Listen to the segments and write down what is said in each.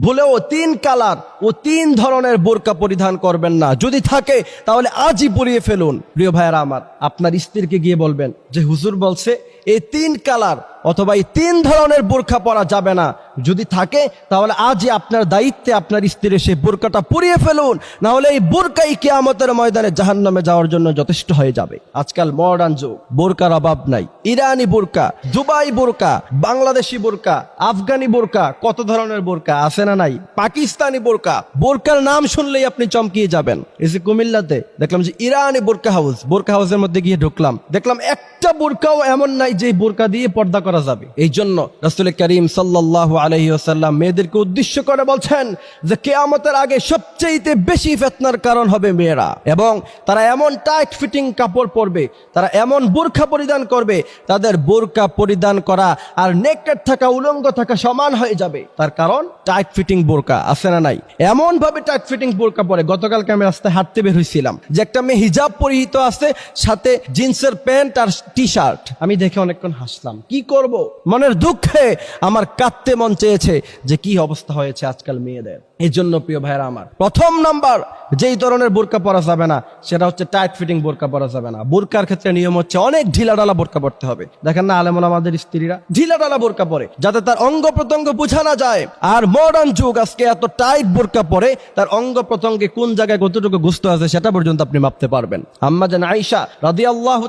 ভুলেও তিন কালার ও তিন ধরনের বোরকা পরিধান করবেন না। যদি থাকে, তাহলে আজই পরিয়ে ফেলুন। প্রিয় ভাইয়েরা আমার, আপনার স্ত্রীকে গিয়ে বলবেন যে, হুজুর বলছে এই তিন কালার অথবা এই তিন ধরনের বোরখা পরা যাবে না। যদি থাকে, তাহলে আজই আপনার দায়িত্বে আপনার স্ত্রীর সেই বোরকাটা পরিয়ে ফেলুন। না হলে এই বোরকাই কেয়ামতের ময়দানে জাহান্নামে যাওয়ার জন্য যথেষ্ট হয়ে যাবে। আজকাল মডার্ন যুগ বোরকার অভাব নাই। ইরানি বোরকা দুবাই বোরকা বাংলাদেশি বোরকা আফগানি বোরকা কত ধরনের বোরকা আছে না নাই? পাকিস্তানি বোরকা বোরকার নাম শুনলেই আপনি চমকিয়ে যাবেন। যে কুমিল্লাতে দেখলাম যে ইরানি বোরকা হাউস বোরকা হাউসের মধ্যে গিয়ে ঢুকলাম। দেখলাম একটা বোরকাও এমন নাই যে বোরকা দিয়ে পর্দা করা যাবে। এই জন্য রাসুল করিম সাল্লাহ আলহি আসাল্লাম মেয়েদেরকে উদ্দেশ্য করে বলছেন যে, কেয়ামতের আগে সবচেয়ে বেশি ফেতনার কারণ হবে মেয়েরা। এবং তারা এমন টাইট ফিটিং কাপড় পরবে, তারা এমন বোরখা পরিধান করবে, তাদের বোরকা পরিধান করা আর নেকেট থাকা, উলঙ্গ থাকা সমান হয়ে যাবে। তার কারণ টাইট ফিটিং বোরকা আছে না নাই? এমন ভাবে টাইট ফিটিং বোরকা পরে গতকালকে আমি রাস্তায় হাঁটতে বের হয়েছিলাম, যে একটা মেয়ে হিজাব পরিহিত আছে, সাথে জিন্সের প্যান্ট আর টি শার্ট আমি দেখে অনেকক্ষণ হাসলাম। কি করব? মনের দুঃখে আমার কাঁদতে মন চেয়েছে যে কি অবস্থা হয়েছে আজকাল মেয়েদের। এই জন্য প্রিয় ভাইরা আমার, প্রথম নাম্বার যেই ধরনের বোরকা পরা যাবে না, সেটা হচ্ছে টাইট ফিটিং বোরকা পরা যাবে না। বোরকার ক্ষেত্রে নিয়ম হচ্ছে অনেক ঢিলা ডালা বোরকা পরতে হবে। দেখেন না আলেমন আমাদের স্ত্রীরা ঢিলা ডালা বোরকা পরে, যাতে তার অঙ্গ প্রত্যঙ্গ বোঝা না যায়। আর মডার্ন যুগ আজকে এত টাইট বোরকা পরে, তার অঙ্গ প্রত্যঙ্গে কোন জায়গায় কতটুকু গুস্ত আছে সেটা পর্যন্ত আপনি মাপতে পারবেন। আম্মা জান আইসা রাদি আল্লাহ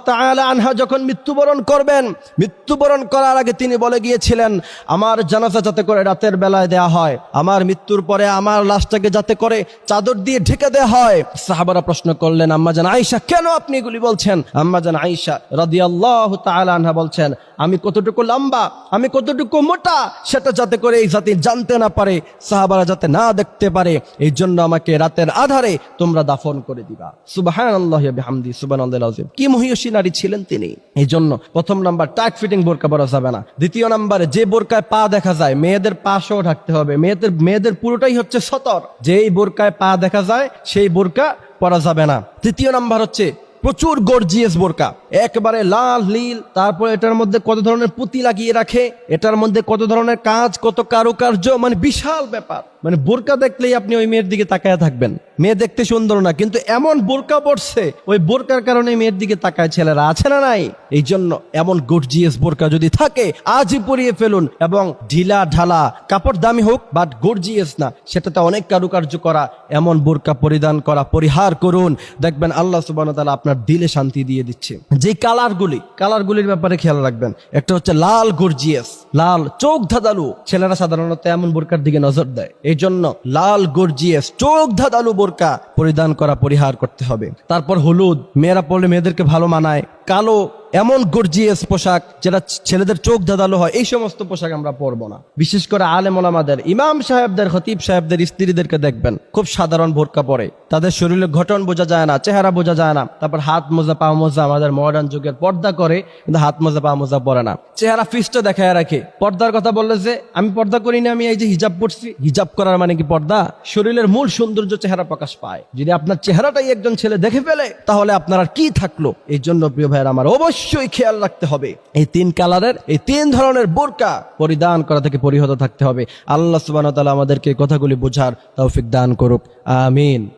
আনহা যখন মৃত্যুবরণ করবেন মৃত্যুবরণ করার আগে তিনি বলে গিয়েছিলেন, আমার জানাজা যাতে করে রাতের বেলায় দেয়া হয়, আমার মৃত্যুর পরে আমার লাশটাকে যাতে করে চাদর দিয়ে ঢেকে দেয়া হয়। সাহাবারা প্রশ্ন করলেন, আম্মা জান আইসা কেন আপনি এগুলি বলছেন? আম্মা জান আইসা রাদি আল্লাহ আনহা বলছেন, আমি কতটুকু লম্বা, আমি কতটুকু মোটা, সেটা যাতে করে এই জাতি জানতে না পারে, সাহাবারা যাতে না দেখতে পারে এই জন্য আমাকে রাতের আধারে তোমরা দাফন করে দিবা। সুবাহান আল্লাহ কি মহিয়সী নারী ছিলেন তিনি? এই জন্য প্রথম নাম্বার টাইট ফিটিং বোরকা পরা যাবে না। দ্বিতীয় নাম্বারে যে বোরকায় পা দেখা যায়, মেয়েদের পা সহ ঢাকতে হবে। মেয়েদের মেয়েদের পুরোটাই হচ্ছে সতর। যেই বোরকায় পা দেখা যায়, সেই বোরকা পরা যাবে না। তৃতীয় নাম্বার হচ্ছে প্রচুর গর্জিয়াস বোরকা। একবারে লাল, নীল, তারপর এটার মধ্যে কত ধরনের পুঁতি লাগিয়ে রাখে, এটার মধ্যে কত ধরনের কাজ, কত কারুকার্য মানে বিশাল ব্যাপার। মানে বোরকা দেখলেই আপনি ওই মেয়ের দিকে তাকায় থাকবেন। মেয়ে দেখতে সুন্দর না, কিন্তু এমন বোরকা পড়ছে ওই বোরকার কারণে মেয়ের দিকে তাকায় ছেলেরা। আছে না নাই? এই জন্য এমন গর্জিয়াস বোরকা যদি থাকে, আজই পরিয়ে ফেলুন এবং ঢিলা ঢালা, কাপড় দামি হোক বাট গর্জিয়াস না, সেটাতে অনেক কারুকার্য করা, এমন বোরকা পরিধান করা, পরিহার করুন। দেখবেন আল্লাহ সুবান তালা আপনার দিলে শান্তি দিয়ে দিচ্ছে। যে কালারগুলি, কালারগুলির ব্যাপারে খেয়াল রাখবেন। একটা হচ্ছে লাল গর্জিয়াস, লাল চোখ ধাঁধালু ছেলেরা সাধারণত এমন বোরকার দিকে নজর দেয়। এই জন্য লাল গর্জিয়াস, চোখ ধাঁধালু বোরকা পরিধান করা, পরিহার করতে হবে। তারপর হলুদ, মেয়েরা পড়লে মেয়েদেরকে ভালো মানায়। কালো এমন গর্জিয়াস পোশাক যেটা ছেলেদের চোখ ধাঁধালো হয়, এই সমস্ত পোশাক আমরা পরবো না। বিশেষ করে আলেম ওলামাদের ইমাম সাহেবদের, খতিব সাহেবদের, স্ত্রীদেরকে দেখবেন, খুব সাধারণ বোরকা পরে। তাদের শরীরের ঘটন বোঝা যায় না, চেহারা বোঝা যায় না, তারপর হাত মোজা, পা মোজা আমাদের মডার্ন যুগের পর্দা করে, কিন্তু হাত মোজা, পা মোজা পরে না। চেহারা ফিসটা দেখায় রাখে। পর্দার কথা বললে যে, আমি পর্দা করি না, আমি এই যে হিজাব পড়ছি হিজাব করার মানে কি পর্দা? শরীরের মূল সৌন্দর্য চেহারা প্রকাশ পায়। যদি আপনার চেহারাটাই একজন ছেলে দেখে ফেলে, তাহলে আপনার আর কি থাকল? এই জন্য প্রিয় ভাইয়ের, আমার অবশ্যই খেয়াল রাখতে হবে। এই তিন কালারের এই তিন ধরনের বোরকা পরিধান করা থেকে পরিহত থাকতে হবে। আল্লাহ সুবান আমাদেরকে কথাগুলি বোঝার তৌফিক দান করুক। আমিন।